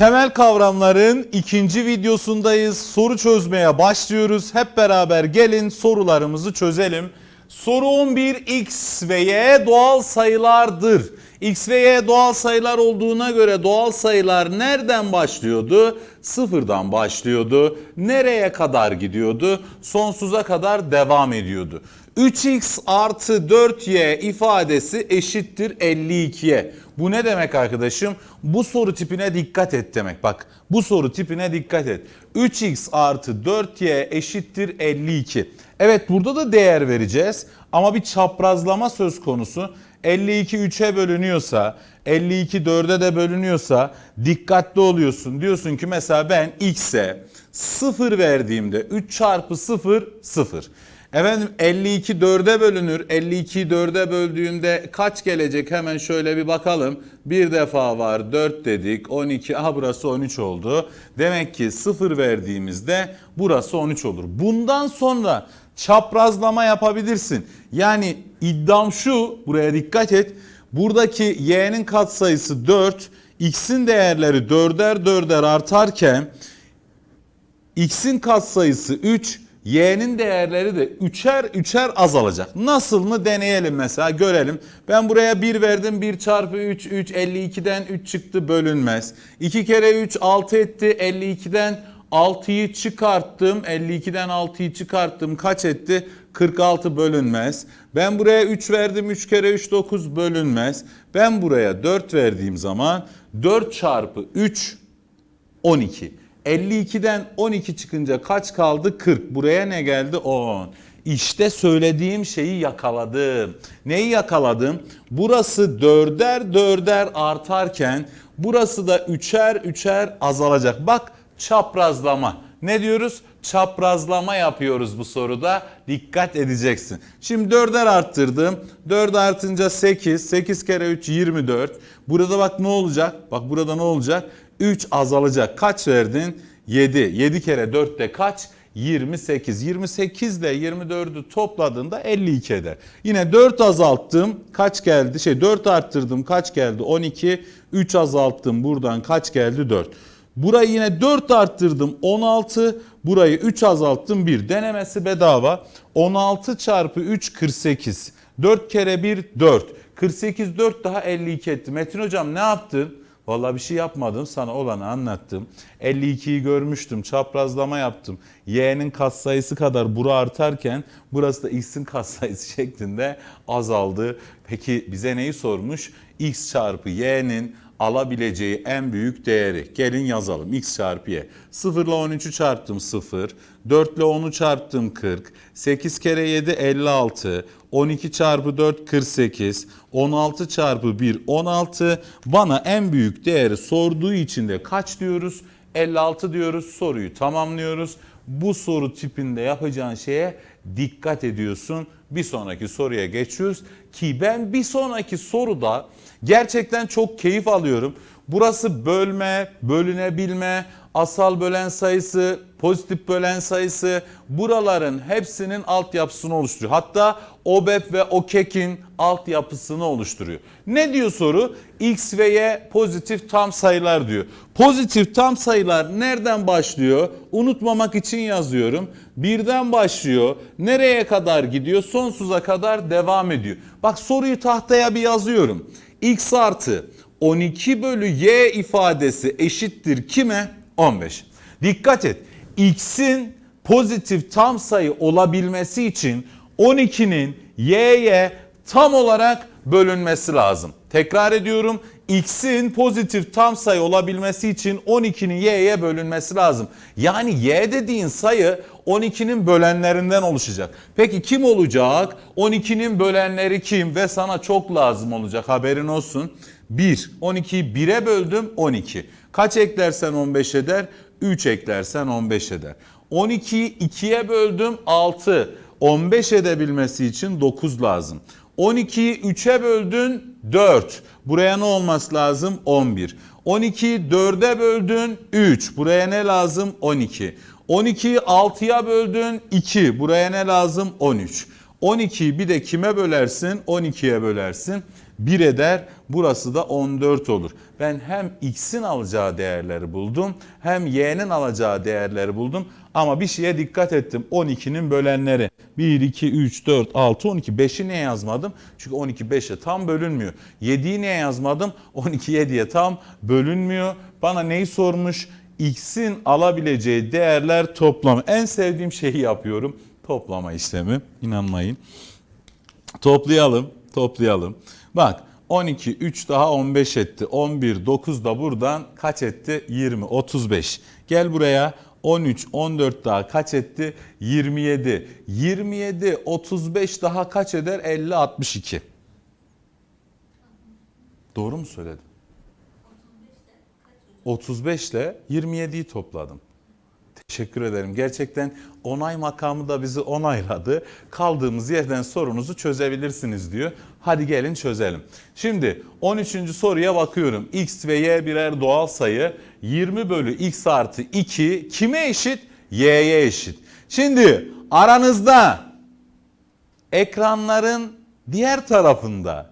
Temel kavramların ikinci videosundayız. Soru çözmeye başlıyoruz. Hep beraber gelin sorularımızı çözelim. Soru 11 x ve y doğal sayılardır. X ve y doğal sayılar olduğuna göre doğal sayılar nereden başlıyordu? Sıfırdan başlıyordu. Nereye kadar gidiyordu? Sonsuza kadar devam ediyordu. 3x artı 4y ifadesi eşittir 52'ye. Bu ne demek arkadaşım? Bu soru tipine dikkat et demek. Bak bu soru tipine dikkat et. 3x artı 4y eşittir 52. Evet burada da değer vereceğiz ama bir çaprazlama söz konusu. 52 3'e bölünüyorsa, 52 4'e de bölünüyorsa dikkatli oluyorsun. Diyorsun ki mesela ben x'e 0 verdiğimde 3 çarpı 0 0. Efendim 52 4'e bölünür. 52'yi 4'e böldüğümde kaç gelecek? Hemen şöyle bir bakalım. Bir defa var 4 dedik. 12. Aha burası 13 oldu. Demek ki 0 verdiğimizde burası 13 olur. Bundan sonra çaprazlama yapabilirsin. Yani iddiam şu. Buraya dikkat et. Buradaki y'nin katsayısı 4. X'in değerleri 4'er 4'er artarken x'in katsayısı 3, y'nin değerleri de 3'er 3'er azalacak. Nasıl mı deneyelim mesela görelim. Ben buraya 1 verdim 1 çarpı 3 3 52'den 3 çıktı bölünmez. 2 kere 3 6 etti 52'den 6'yı çıkarttım 52'den 6'yı çıkarttım kaç etti? 46 bölünmez. Ben buraya 3 verdim 3 kere 3 9 bölünmez. Ben buraya 4 verdiğim zaman 4 çarpı 3 12. 52'den 12 çıkınca kaç kaldı? 40. Buraya ne geldi? 10. İşte söylediğim şeyi yakaladım. Neyi yakaladım? Burası dörder dörder artarken burası da üçer üçer azalacak. Bak çaprazlama. Ne diyoruz? Çaprazlama yapıyoruz bu soruda. Dikkat edeceksin. Şimdi 4'er arttırdım. 4 artınca 8. 8 kere 3 24. Burada bak ne olacak? Bak burada ne olacak? 3 azalacak. Kaç verdin? 7. 7 kere 4 de kaç? 28. 28 ile 24'ü topladığında 52 eder. Yine 4 azalttım. Kaç geldi? Şey 4 arttırdım. Kaç geldi? 12. 3 azalttım. Buradan kaç geldi? 4. Burayı yine 4 arttırdım 16. Burayı 3 azalttım 1. Denemesi bedava. 16 çarpı 3 48. 4 kere 1 4. 48 4 daha 52 etti. Metin hocam ne yaptın? Vallahi bir şey yapmadım sana olanı anlattım. 52'yi görmüştüm çaprazlama yaptım. Y'nin katsayısı kadar bura artarken burası da X'in katsayısı şeklinde azaldı. Peki bize neyi sormuş? X çarpı Y'nin alabileceği en büyük değeri. Gelin yazalım. X çarpı Y. 0 ile 13'ü çarptım 0. 4 ile 10'u çarptım 40. 8 kere 7 56. 12 çarpı 4 48. 16 çarpı 1 16. Bana en büyük değeri sorduğu için de kaç diyoruz? 56 diyoruz. Soruyu tamamlıyoruz. Bu soru tipinde yapacağın şeye dikkat ediyorsun. Bir sonraki soruya geçiyoruz ki ben bir sonraki soruda gerçekten çok keyif alıyorum. Burası bölme, bölünebilme, asal bölen sayısı, pozitif bölen sayısı buraların hepsinin altyapısını oluşturuyor. Hatta OBEP ve OKEK'in altyapısını oluşturuyor. Ne diyor soru? X ve Y pozitif tam sayılar diyor. Pozitif tam sayılar nereden başlıyor? Unutmamak için yazıyorum. Birden başlıyor. Nereye kadar gidiyor? Sonsuza kadar devam ediyor. Bak soruyu tahtaya bir yazıyorum. X artı 12 bölü Y ifadesi eşittir kime? 15. Dikkat et. X'in pozitif tam sayı olabilmesi için 12'nin Y'ye tam olarak bölünmesi lazım. Tekrar ediyorum. X'in pozitif tam sayı olabilmesi için 12'nin Y'ye bölünmesi lazım. Yani Y dediğin sayı 12'nin bölenlerinden oluşacak. Peki kim olacak? 12'nin bölenleri kim ve sana çok lazım olacak haberin olsun. 1. 12'yi 1'e böldüm 12. Kaç eklersen 15 eder? 3 eklersen 15 eder. 12'yi 2'ye böldüm 6. 15 edebilmesi için 9 lazım. 12'yi 3'e böldün 4. Buraya ne olması lazım? 11. 12'yi 4'e böldün 3. Buraya ne lazım? 12. 12'yi 6'ya böldün 2. Buraya ne lazım? 13. 12'yi bir de kime bölersin? 12'ye bölersin. 1 eder. Burası da 14 olur. Ben hem x'in alacağı değerleri buldum hem y'nin alacağı değerleri buldum. Ama bir şeye dikkat ettim. 12'nin bölenleri. 1, 2, 3, 4, 6, 12. 5'i niye yazmadım? Çünkü 12 5'e tam bölünmüyor. 7'yi niye yazmadım? 12 7'ye tam bölünmüyor. Bana neyi sormuş? X'in alabileceği değerler toplamı. En sevdiğim şeyi yapıyorum. Toplama işlemi. İnanmayın. Toplayalım. Toplayalım. Bak 12, 3 daha 15 etti. 11, 9 da buradan kaç etti? 20, 35. Gel buraya 13, 14 daha kaç etti? 27. 27, 35 daha kaç eder? 50, 62. Doğru mu söyledim? 35 ile 27'yi topladım. Teşekkür ederim. Gerçekten onay makamı da bizi onayladı. Kaldığımız yerden sorunuzu çözebilirsiniz diyor. Hadi gelin çözelim. Şimdi 13. soruya bakıyorum. X ve Y birer doğal sayı. 20 bölü X artı 2 kime eşit? Y'ye eşit. Şimdi aranızda ekranların diğer tarafında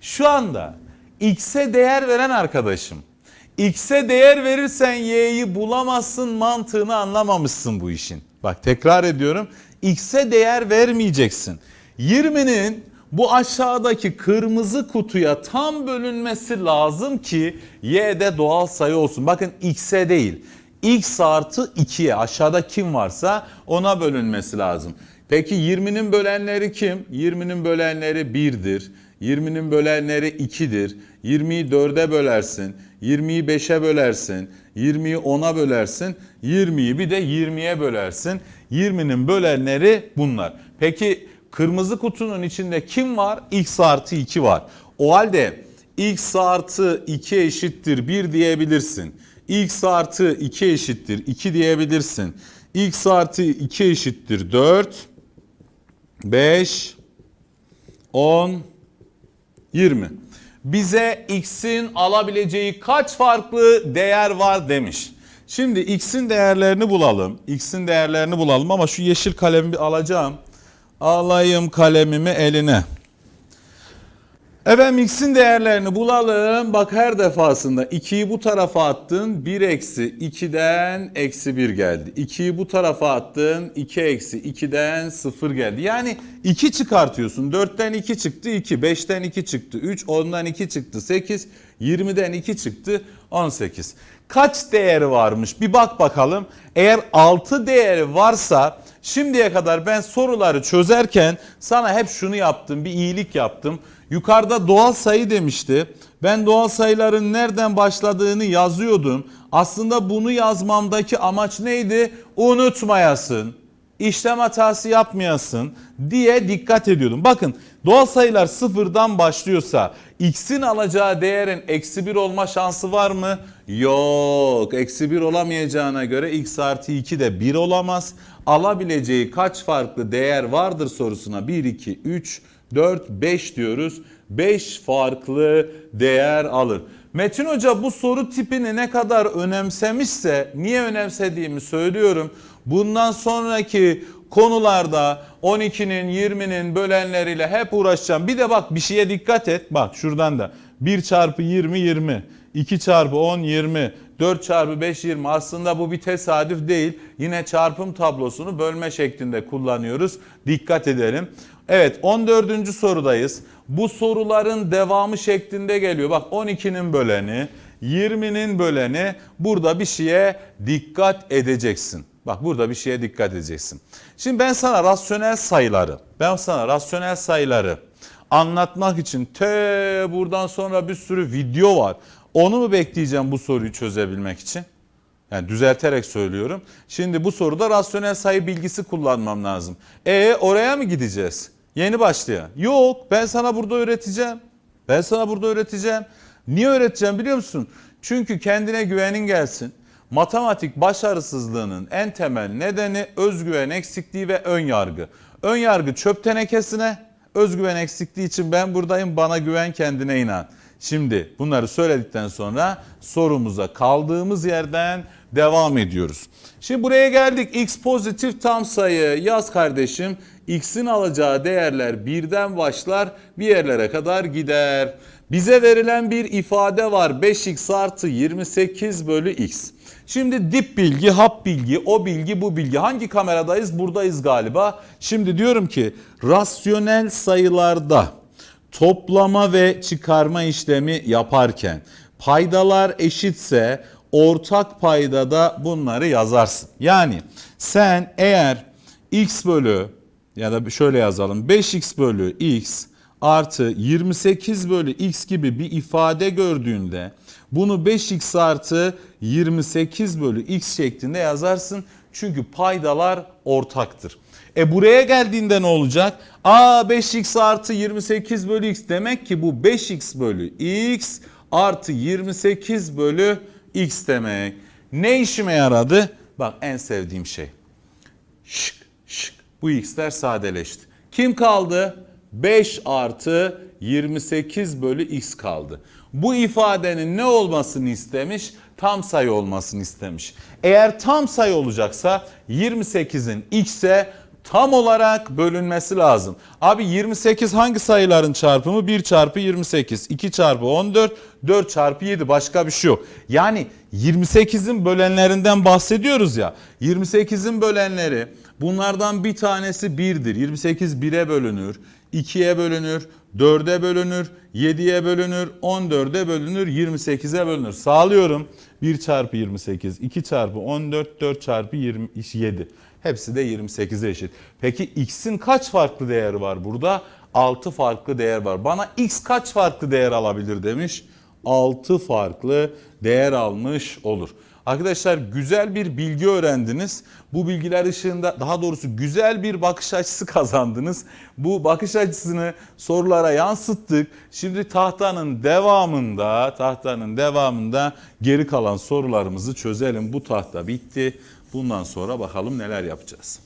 şu anda X'e değer veren arkadaşım. X'e değer verirsen Y'yi bulamazsın mantığını anlamamışsın bu işin. Bak tekrar ediyorum. X'e değer vermeyeceksin. 20'nin bu aşağıdaki kırmızı kutuya tam bölünmesi lazım ki Y'de doğal sayı olsun. Bakın X'e değil. X artı 2'ye aşağıda kim varsa ona bölünmesi lazım. Peki 20'nin bölenleri kim? 20'nin bölenleri 1'dir. 20'nin bölenleri 2'dir. 20'yi 4'e bölersin. 20'yi 5'e bölersin. 20'yi 10'a bölersin. 20'yi bir de 20'ye bölersin. 20'nin bölenleri bunlar. Peki kırmızı kutunun içinde kim var? X artı 2 var. O halde X artı 2 eşittir 1 diyebilirsin. X artı 2 eşittir 2 diyebilirsin. X artı 2 eşittir 4, 5, 10, 20. Bize x'in alabileceği kaç farklı değer var demiş. Şimdi x'in değerlerini bulalım. X'in değerlerini bulalım ama şu yeşil kalemi bir alacağım. Alayım kalemimi eline. Efendim x'in değerlerini bulalım. Bak her defasında 2'yi bu tarafa attın 1 eksi 2'den eksi 1 geldi. 2'yi bu tarafa attın 2 eksi 2'den 0 geldi. Yani 2 çıkartıyorsun. 4'ten 2 çıktı 2, 5'ten 2 çıktı 3, 10'dan 2 çıktı 8, 20'den 2 çıktı 18. Kaç değeri varmış bir bak bakalım. Eğer 6 değeri varsa şimdiye kadar ben soruları çözerken sana hep şunu yaptım bir iyilik yaptım. Yukarıda doğal sayı demişti. Ben doğal sayıların nereden başladığını yazıyordum. Aslında bunu yazmamdaki amaç neydi? Unutmayasın, işlem hatası yapmayasın diye dikkat ediyordum. Bakın doğal sayılar sıfırdan başlıyorsa x'in alacağı değerin eksi 1 olma şansı var mı? Yok. Eksi 1 olamayacağına göre x artı 2 de 1 olamaz. Alabileceği kaç farklı değer vardır sorusuna 1, 2, 3, 4, 5 diyoruz. 5 farklı değer alır. Metin Hoca bu soru tipini ne kadar önemsemişse, niye önemsediğimi söylüyorum. Bundan sonraki konularda 12'nin 20'nin bölenleriyle hep uğraşacağım. Bir de bak bir şeye dikkat et. Bak şuradan da 1 çarpı 20 20, 2 çarpı 10 20, 4 çarpı 5 20 aslında bu bir tesadüf değil. Yine çarpım tablosunu bölme şeklinde kullanıyoruz. Dikkat edelim. Evet 14. sorudayız. Bu soruların devamı şeklinde geliyor. Bak 12'nin böleni, 20'nin böleni burada bir şeye dikkat edeceksin. Bak burada bir şeye dikkat edeceksin. Şimdi ben sana rasyonel sayıları, ben sana rasyonel sayıları anlatmak için te buradan sonra bir sürü video var. Onu mu bekleyeceğim bu soruyu çözebilmek için? Yani düzelterek söylüyorum. Şimdi bu soruda rasyonel sayı bilgisi kullanmam lazım. E oraya mı gideceğiz? Yeni başlayan. Yok ben sana burada öğreteceğim. Ben sana burada öğreteceğim. Niye öğreteceğim biliyor musun? Çünkü kendine güvenin gelsin. Matematik başarısızlığının en temel nedeni özgüven eksikliği ve ön yargı. Ön yargı çöp tenekesine, özgüven eksikliği için ben buradayım bana güven kendine inan. Şimdi bunları söyledikten sonra sorumuza kaldığımız yerden devam ediyoruz. Şimdi buraya geldik. X pozitif tam sayı yaz kardeşim. X'in alacağı değerler birden başlar bir yerlere kadar gider. Bize verilen bir ifade var 5x artı 28 bölü x. Şimdi dip bilgi, hap bilgi, o bilgi, bu bilgi. Hangi kameradayız? Buradayız galiba. Şimdi diyorum ki rasyonel sayılarda toplama ve çıkarma işlemi yaparken paydalar eşitse ortak paydada bunları yazarsın. Yani sen eğer x bölü ya da şöyle yazalım 5x bölü x artı 28 bölü x gibi bir ifade gördüğünde bunu 5x artı 28 bölü x şeklinde yazarsın. Çünkü paydalar ortaktır. E buraya geldiğinde ne olacak? Aa 5x artı 28 bölü x demek ki bu 5x bölü x artı 28 bölü x demek. Ne işime yaradı? Bak en sevdiğim şey. Şık şık. Bu x'ler sadeleşti. Kim kaldı? 5 artı 28 bölü x kaldı. Bu ifadenin ne olmasını istemiş? Tam sayı olmasını istemiş. Eğer tam sayı olacaksa 28'in x'e tam olarak bölünmesi lazım. Abi 28 hangi sayıların çarpımı? 1 çarpı 28, 2 çarpı 14, 4 çarpı 7 başka bir şey yok. Yani 28'in bölenlerinden bahsediyoruz ya. 28'in bölenleri bunlardan bir tanesi 1'dir. 28 1'e bölünür, 2'ye bölünür, 4'e bölünür, 7'ye bölünür, 14'e bölünür, 28'e bölünür. Sağlıyorum. 1 çarpı 28, 2 çarpı 14, 4 çarpı 27. Hepsi de 28'e eşit. Peki x'in kaç farklı değeri var burada? 6 farklı değer var. Bana x kaç farklı değer alabilir demiş. 6 farklı değer almış olur. Arkadaşlar güzel bir bilgi öğrendiniz. Bu bilgiler ışığında daha doğrusu güzel bir bakış açısı kazandınız. Bu bakış açısını sorulara yansıttık. Şimdi tahtanın devamında, tahtanın devamında geri kalan sorularımızı çözelim. Bu tahta bitti. Bundan sonra bakalım neler yapacağız.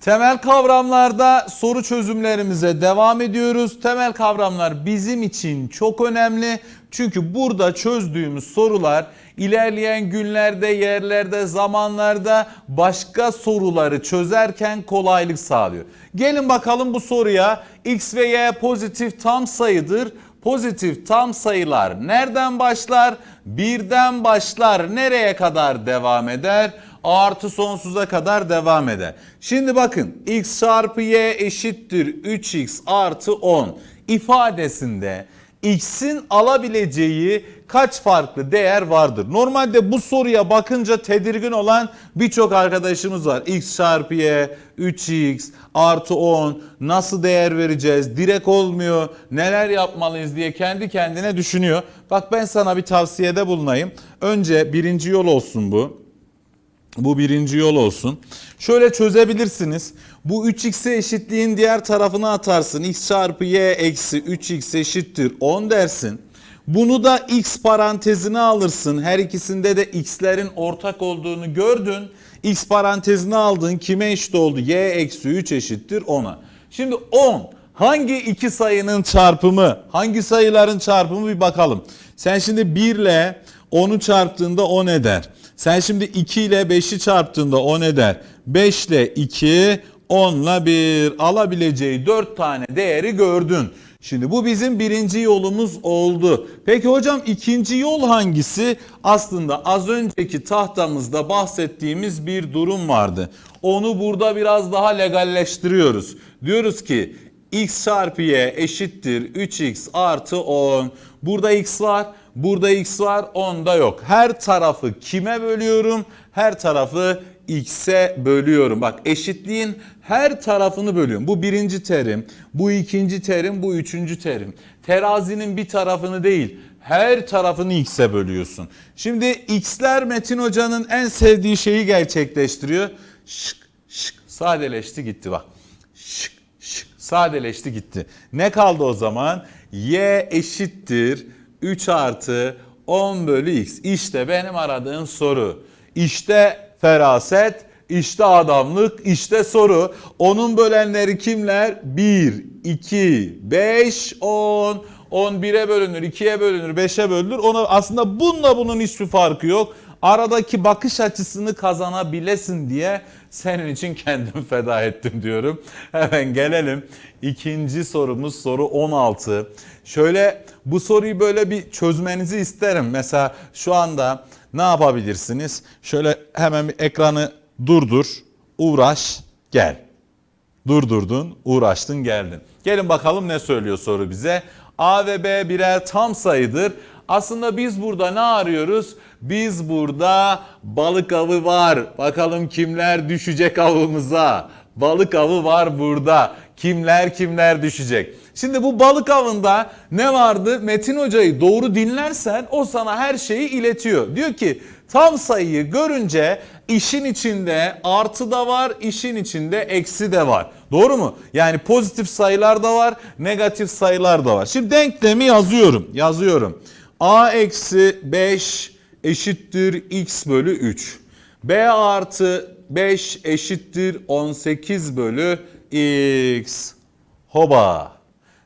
Temel kavramlarda soru çözümlerimize devam ediyoruz. Temel kavramlar bizim için çok önemli. Çünkü burada çözdüğümüz sorular ilerleyen günlerde, yerlerde, zamanlarda başka soruları çözerken kolaylık sağlıyor. Gelin bakalım bu soruya x ve y pozitif tam sayıdır. Pozitif tam sayılar nereden başlar? Birden başlar. Nereye kadar devam eder? artı sonsuza kadar devam eder. Şimdi bakın x çarpı y eşittir 3x artı 10 ifadesinde x'in alabileceği kaç farklı değer vardır? Normalde bu soruya bakınca tedirgin olan birçok arkadaşımız var. x çarpı y 3x artı 10 nasıl değer vereceğiz? Direkt olmuyor. Neler yapmalıyız diye kendi kendine düşünüyor. Bak ben sana bir tavsiyede bulunayım. Önce birinci yol olsun bu. Bu birinci yol olsun. Şöyle çözebilirsiniz. Bu 3x'e eşitliğin diğer tarafına atarsın. x çarpı y eksi 3x eşittir 10 dersin. Bunu da x parantezine alırsın. Her ikisinde de x'lerin ortak olduğunu gördün. x parantezine aldın. Kime eşit oldu? y eksi 3 eşittir 10'a. Şimdi 10 hangi iki sayının çarpımı? Hangi sayıların çarpımı bir bakalım. Sen şimdi 1 ile 10'u çarptığında 10 eder. Sen şimdi 2 ile 5'i çarptığında 10 eder. 5 ile 2, 10 ile 1 alabileceği 4 tane değeri gördün. Şimdi bu bizim birinci yolumuz oldu. Peki hocam ikinci yol hangisi? Aslında az önceki tahtamızda bahsettiğimiz bir durum vardı. Onu burada biraz daha legalleştiriyoruz. Diyoruz ki x çarpı y eşittir 3x artı 10. Burada x var. Burada x var, onda yok. Her tarafı kime bölüyorum? Her tarafı x'e bölüyorum. Bak eşitliğin her tarafını bölüyorum. Bu birinci terim, bu ikinci terim, bu üçüncü terim. Terazinin bir tarafını değil, her tarafını x'e bölüyorsun. Şimdi x'ler Metin Hoca'nın en sevdiği şeyi gerçekleştiriyor. Şık şık sadeleşti gitti bak. Şık şık sadeleşti gitti. Ne kaldı o zaman? y eşittir 3 artı 10 bölü x. İşte benim aradığım soru. İşte feraset, işte adamlık, işte soru. Onun bölenleri kimler? 1, 2, 5, 10. 11'e bölünür, 2'ye bölünür, 5'e bölünür. Ona aslında bununla bunun hiçbir farkı yok. aradaki bakış açısını kazanabilesin diye senin için kendim feda ettim diyorum. Hemen gelelim. İkinci sorumuz soru 16. Şöyle bu soruyu böyle bir çözmenizi isterim. Mesela şu anda ne yapabilirsiniz? Şöyle hemen bir ekranı durdur, uğraş, gel. Durdurdun, uğraştın, geldin. Gelin bakalım ne söylüyor soru bize. A ve B birer tam sayıdır. Aslında biz burada ne arıyoruz? Biz burada balık avı var. Bakalım kimler düşecek avımıza? Balık avı var burada. Kimler kimler düşecek? Şimdi bu balık avında ne vardı? Metin Hoca'yı doğru dinlersen o sana her şeyi iletiyor. Diyor ki tam sayıyı görünce işin içinde artı da var, işin içinde eksi de var. Doğru mu? Yani pozitif sayılar da var, negatif sayılar da var. Şimdi denklemi yazıyorum. Yazıyorum. A eksi 5 eşittir x bölü 3. B artı 5 eşittir 18 bölü x. Hoba.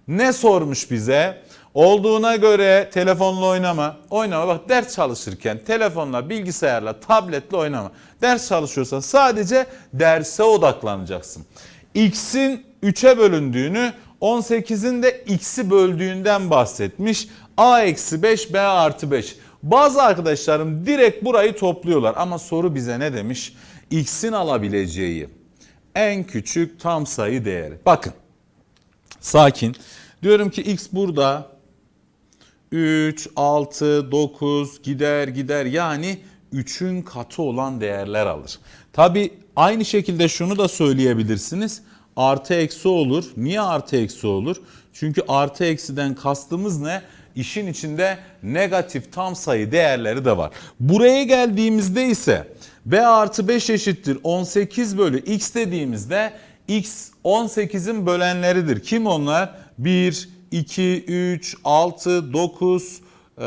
Ne sormuş bize? Olduğuna göre telefonla oynama. Oynama bak ders çalışırken telefonla, bilgisayarla, tabletle oynama. Ders çalışıyorsan sadece derse odaklanacaksın. X'in 3'e bölündüğünü 18'in de x'i böldüğünden bahsetmiş. A eksi 5 B artı 5. Bazı arkadaşlarım direkt burayı topluyorlar ama soru bize ne demiş? X'in alabileceği en küçük tam sayı değeri. Bakın sakin. Diyorum ki x burada 3, 6, 9 gider gider yani 3'ün katı olan değerler alır. Tabi aynı şekilde şunu da söyleyebilirsiniz. Artı eksi olur. Niye artı eksi olur? Çünkü artı eksiden kastımız ne? İşin içinde negatif tam sayı değerleri de var. Buraya geldiğimizde ise b artı 5 eşittir 18 bölü x dediğimizde x 18'in bölenleridir. Kim onlar? 1, 2, 3, 6, 9, ee,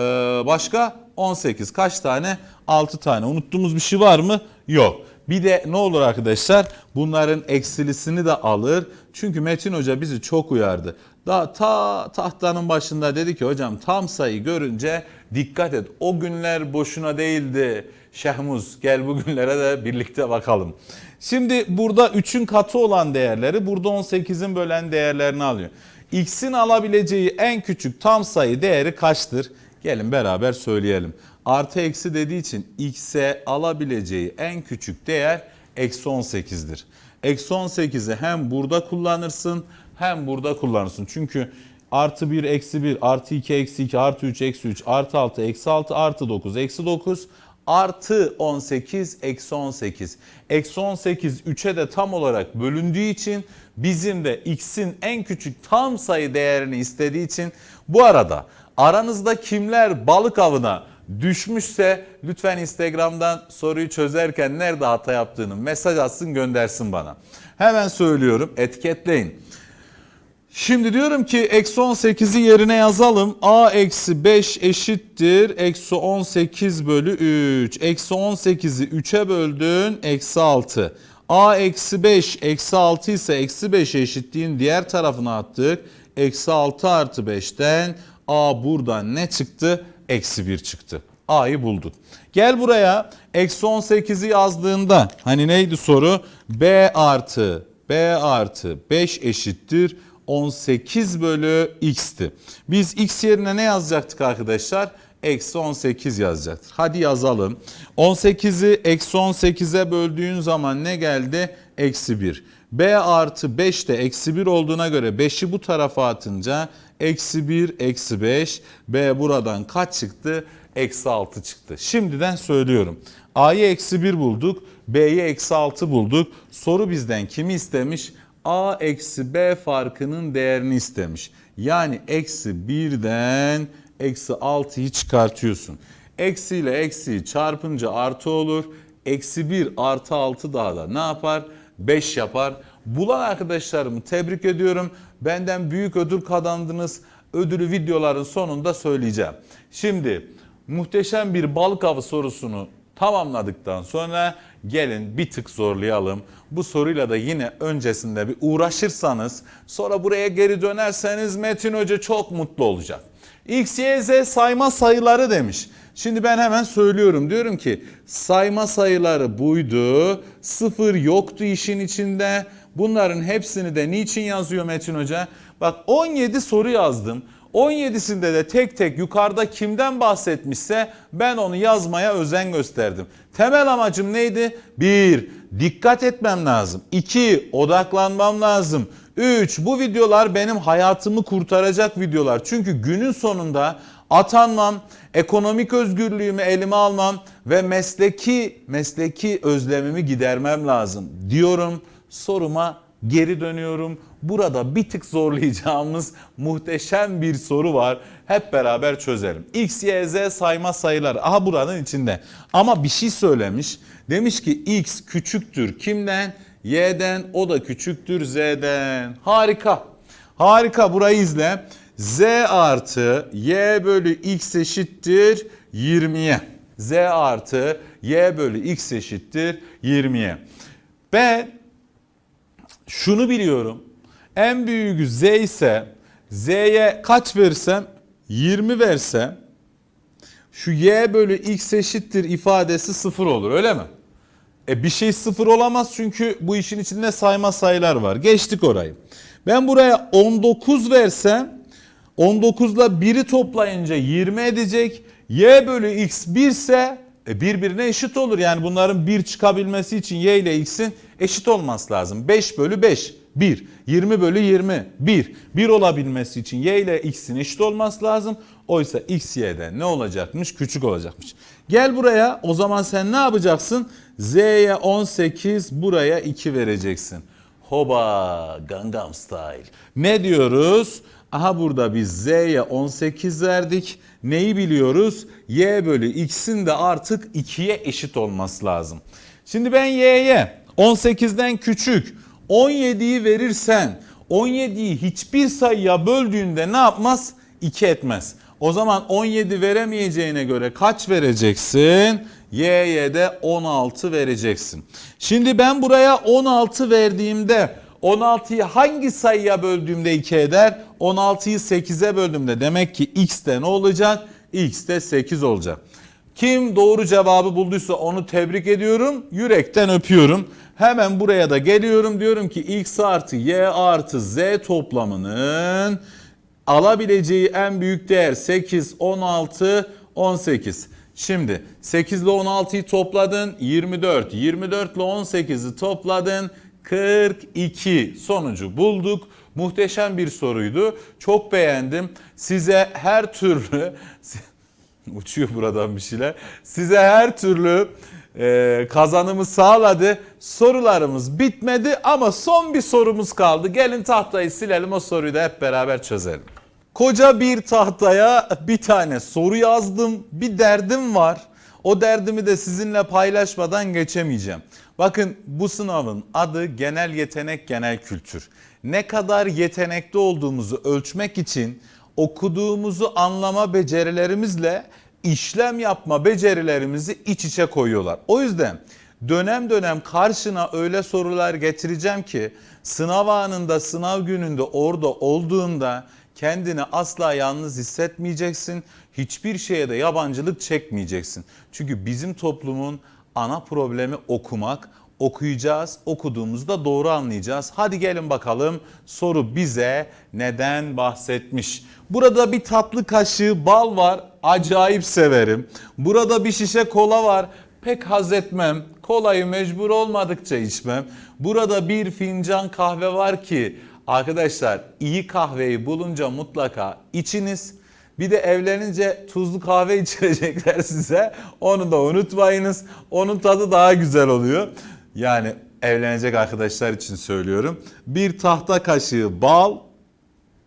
başka 18. Kaç tane? 6 tane. Unuttuğumuz bir şey var mı? Yok. Bir de ne olur arkadaşlar? Bunların eksilisini de alır. Çünkü Metin Hoca bizi çok uyardı. Daha ta tahtanın başında dedi ki hocam tam sayı görünce dikkat et. O günler boşuna değildi. Şehmuz gel bu günlere de birlikte bakalım. Şimdi burada 3'ün katı olan değerleri burada 18'in bölen değerlerini alıyor. X'in alabileceği en küçük tam sayı değeri kaçtır? Gelin beraber söyleyelim. Artı eksi dediği için x'e alabileceği en küçük değer eksi 18'dir. Eksi 18'i hem burada kullanırsın hem burada kullanırsın. Çünkü artı 1 eksi 1 artı 2 eksi 2 artı 3 eksi 3 artı 6 eksi 6 artı 9 eksi 9 artı 18 eksi 18. Eksi 18 3'e de tam olarak bölündüğü için bizim de x'in en küçük tam sayı değerini istediği için bu arada aranızda kimler balık avına düşmüşse lütfen Instagram'dan soruyu çözerken nerede hata yaptığını mesaj atsın göndersin bana. Hemen söylüyorum etiketleyin. Şimdi diyorum ki eksi 18'i yerine yazalım. A eksi 5 eşittir. Eksi 18 bölü 3. Eksi 18'i 3'e böldün. Eksi 6. A eksi 5 eksi 6 ise eksi 5 eşitliğin diğer tarafına attık. Eksi 6 artı 5'ten A buradan ne çıktı? Eksi 1 çıktı. A'yı bulduk. Gel buraya eksi 18'i yazdığında hani neydi soru? B artı B artı 5 eşittir 18 bölü x'ti. Biz x yerine ne yazacaktık arkadaşlar? Eksi 18 yazacaktık. Hadi yazalım. 18'i eksi 18'e böldüğün zaman ne geldi? Eksi 1. B artı 5 de eksi 1 olduğuna göre 5'i bu tarafa atınca eksi 1 eksi 5. B buradan kaç çıktı? Eksi 6 çıktı. Şimdiden söylüyorum. A'yı eksi 1 bulduk. B'yi eksi 6 bulduk. Soru bizden kimi istemiş? A eksi B farkının değerini istemiş. Yani eksi 1'den eksi 6'yı çıkartıyorsun. Eksi ile eksiyi çarpınca artı olur. Eksi 1 artı 6 daha da ne yapar? 5 yapar. Bulan arkadaşlarımı tebrik ediyorum. Benden büyük ödül kazandınız. Ödülü videoların sonunda söyleyeceğim. Şimdi muhteşem bir balık avı sorusunu Tamamladıktan sonra gelin bir tık zorlayalım. Bu soruyla da yine öncesinde bir uğraşırsanız sonra buraya geri dönerseniz Metin Hoca çok mutlu olacak. X, Y, Z sayma sayıları demiş. Şimdi ben hemen söylüyorum. Diyorum ki sayma sayıları buydu. Sıfır yoktu işin içinde. Bunların hepsini de niçin yazıyor Metin Hoca? Bak 17 soru yazdım. 17'sinde de tek tek yukarıda kimden bahsetmişse ben onu yazmaya özen gösterdim. Temel amacım neydi? 1. Dikkat etmem lazım. 2. Odaklanmam lazım. 3. Bu videolar benim hayatımı kurtaracak videolar. Çünkü günün sonunda atanmam, ekonomik özgürlüğümü elime almam ve mesleki mesleki özlemimi gidermem lazım diyorum. Soruma geri dönüyorum. Burada bir tık zorlayacağımız muhteşem bir soru var. Hep beraber çözelim. X, Y, Z sayma sayıları. Aha buranın içinde. Ama bir şey söylemiş. Demiş ki X küçüktür kimden? Y'den o da küçüktür Z'den. Harika. Harika burayı izle. Z artı Y bölü X eşittir 20'ye. Z artı Y bölü X eşittir 20'ye. Ben şunu biliyorum. En büyüğü Z ise Z'ye kaç versem 20 versem şu Y bölü X eşittir ifadesi sıfır olur öyle mi? E bir şey sıfır olamaz çünkü bu işin içinde sayma sayılar var. Geçtik orayı. Ben buraya 19 versem 19 ile 1'i toplayınca 20 edecek. Y bölü X 1 ise e, birbirine eşit olur. Yani bunların 1 çıkabilmesi için Y ile X'in eşit olması lazım. 5 bölü 5 1. 20 bölü 20 1. 1 olabilmesi için Y ile X'in eşit olması lazım. Oysa X Y'de ne olacakmış? Küçük olacakmış. Gel buraya o zaman sen ne yapacaksın? Z'ye 18 buraya 2 vereceksin. Hoba Gangnam Style. Ne diyoruz? Aha burada biz Z'ye 18 verdik. Neyi biliyoruz? Y bölü X'in de artık 2'ye eşit olması lazım. Şimdi ben Y'ye 18'den küçük 17'yi verirsen 17'yi hiçbir sayıya böldüğünde ne yapmaz? 2 etmez. O zaman 17 veremeyeceğine göre kaç vereceksin? Y'ye de 16 vereceksin. Şimdi ben buraya 16 verdiğimde 16'yı hangi sayıya böldüğümde 2 eder? 16'yı 8'e böldüğümde demek ki x de ne olacak? x de 8 olacak. Kim doğru cevabı bulduysa onu tebrik ediyorum. Yürekten öpüyorum. Hemen buraya da geliyorum. Diyorum ki x artı y artı z toplamının alabileceği en büyük değer 8, 16, 18. Şimdi 8 ile 16'yı topladın 24. 24 ile 18'i topladın 42. Sonucu bulduk. Muhteşem bir soruydu. Çok beğendim. Size her türlü uçuyor buradan bir şeyler. Size her türlü e, kazanımı sağladı. Sorularımız bitmedi ama son bir sorumuz kaldı. Gelin tahtayı silelim o soruyu da hep beraber çözelim. Koca bir tahtaya bir tane soru yazdım. Bir derdim var. O derdimi de sizinle paylaşmadan geçemeyeceğim. Bakın bu sınavın adı genel yetenek genel kültür. Ne kadar yetenekli olduğumuzu ölçmek için okuduğumuzu anlama becerilerimizle işlem yapma becerilerimizi iç içe koyuyorlar. O yüzden dönem dönem karşına öyle sorular getireceğim ki sınav anında sınav gününde orada olduğunda kendini asla yalnız hissetmeyeceksin. Hiçbir şeye de yabancılık çekmeyeceksin. Çünkü bizim toplumun ana problemi okumak. Okuyacağız, okuduğumuzda doğru anlayacağız. Hadi gelin bakalım soru bize neden bahsetmiş. Burada bir tatlı kaşığı bal var. Acayip severim. Burada bir şişe kola var. Pek haz etmem. Kolayı mecbur olmadıkça içmem. Burada bir fincan kahve var ki arkadaşlar iyi kahveyi bulunca mutlaka içiniz. Bir de evlenince tuzlu kahve içirecekler size. Onu da unutmayınız. Onun tadı daha güzel oluyor. Yani evlenecek arkadaşlar için söylüyorum. Bir tahta kaşığı bal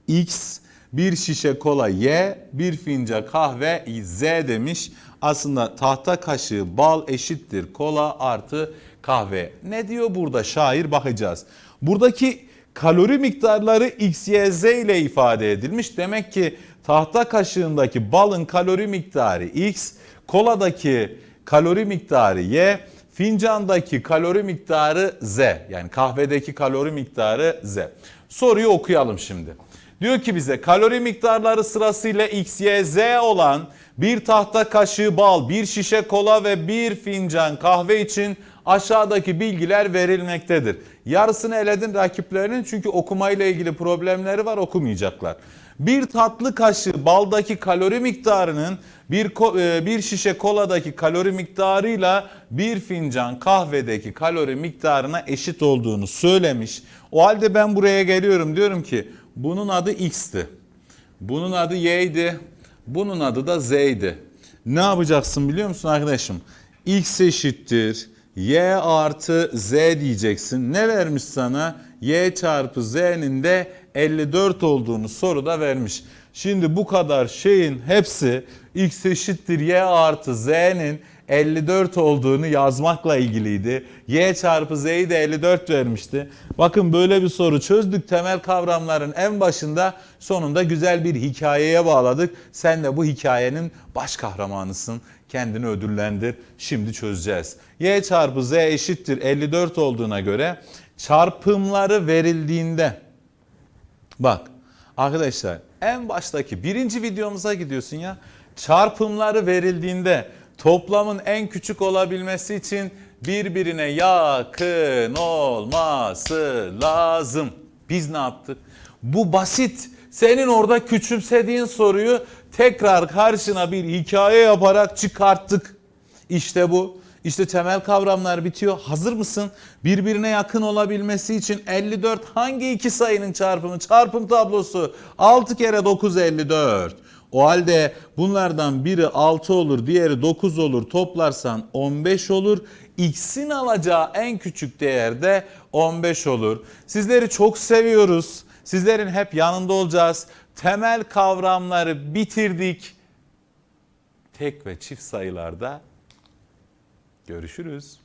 X, bir şişe kola Y, bir finca kahve Z demiş. Aslında tahta kaşığı bal eşittir kola artı kahve. Ne diyor burada şair bakacağız. Buradaki kalori miktarları X, Y, Z ile ifade edilmiş. Demek ki tahta kaşığındaki balın kalori miktarı X, koladaki kalori miktarı Y, fincandaki kalori miktarı Z. Yani kahvedeki kalori miktarı Z. Soruyu okuyalım şimdi. Diyor ki bize kalori miktarları sırasıyla X, Y, Z olan bir tahta kaşığı bal, bir şişe kola ve bir fincan kahve için aşağıdaki bilgiler verilmektedir. Yarısını eledin rakiplerinin çünkü okumayla ilgili problemleri var okumayacaklar. Bir tatlı kaşığı baldaki kalori miktarının bir e, bir şişe koladaki kalori miktarıyla bir fincan kahvedeki kalori miktarına eşit olduğunu söylemiş. O halde ben buraya geliyorum diyorum ki bunun adı X'ti. Bunun adı Y'ydi. Bunun adı da Z'ydi. Ne yapacaksın biliyor musun arkadaşım? X eşittir Y artı Z diyeceksin. Ne vermiş sana? Y çarpı Z'nin de 54 olduğunu soruda vermiş. Şimdi bu kadar şeyin hepsi X eşittir Y artı Z'nin 54 olduğunu yazmakla ilgiliydi. Y çarpı Z'yi de 54 vermişti. Bakın böyle bir soru çözdük. Temel kavramların en başında sonunda güzel bir hikayeye bağladık. Sen de bu hikayenin baş kahramanısın. Kendini ödüllendir. Şimdi çözeceğiz. Y çarpı Z eşittir 54 olduğuna göre çarpımları verildiğinde Bak arkadaşlar en baştaki birinci videomuza gidiyorsun ya. Çarpımları verildiğinde toplamın en küçük olabilmesi için birbirine yakın olması lazım. Biz ne yaptık? Bu basit. Senin orada küçümsediğin soruyu tekrar karşına bir hikaye yaparak çıkarttık. İşte bu. İşte temel kavramlar bitiyor. Hazır mısın? Birbirine yakın olabilmesi için 54 hangi iki sayının çarpımı? Çarpım tablosu 6 kere 9 54. O halde bunlardan biri 6 olur, diğeri 9 olur. Toplarsan 15 olur. X'in alacağı en küçük değer de 15 olur. Sizleri çok seviyoruz. Sizlerin hep yanında olacağız. Temel kavramları bitirdik. Tek ve çift sayılarda Görüşürüz.